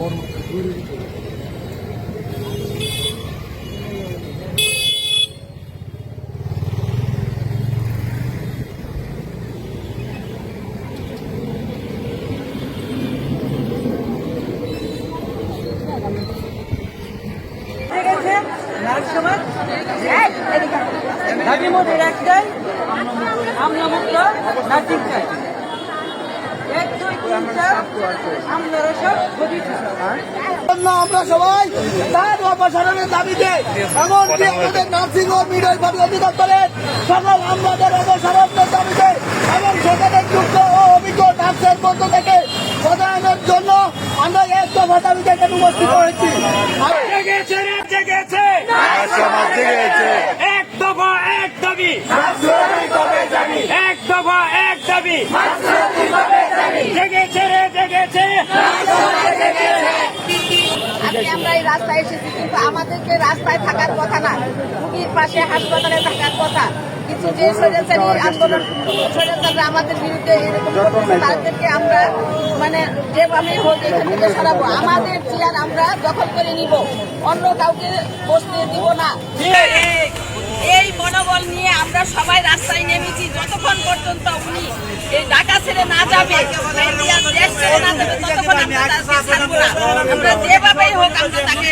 চাই এক দুই তিন চার আমলারা সব গঠিত জন্য আমরা সবাই তার অপসারণের দাবিতে এমনকি আমাদের নার্সিং ও মিডওয়াইফারি অধিদপ্তরের সকল আমলাদের অপসারণের দাবিতে এবং সেখানে যুক্ত ও অভিজ্ঞ নার্সের মধ্য থেকে প্রদানের জন্য আমরা এক দফা দাবিতে এখানে উপস্থিত হয়েছি। এক দফা এক দাবি। এক দফা এক দাবি। জেগেছে রে জেগেছে আজকে আমরা এই রাস্তায় এসেছি, কিন্তু আমাদেরকে রাস্তায় থাকার কথা না রুগীর পাশে হাসপাতালে থাকার কথা। আমরা মানে আমাদের চেয়ার আমরা দখল করে নিব, অন্য কাউকে বসতে দিব না। এই মনোবল নিয়ে আমরা সবাই রাস্তায় নেমেছি, যতক্ষণ পর্যন্ত উনি এই ঢাকা ছেড়ে না যাবে ইন্ডিয়ার দেশ ছেড়ে না যাবে ততক্ষণ আমরা যেভাবেই হোক আমরা তাকে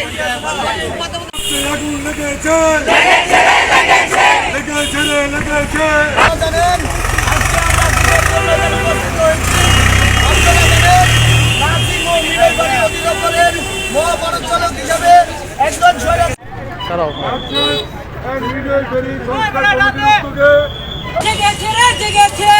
মহাপরিচালক স্বৈরাচারী জেগেছে রে জেগেছে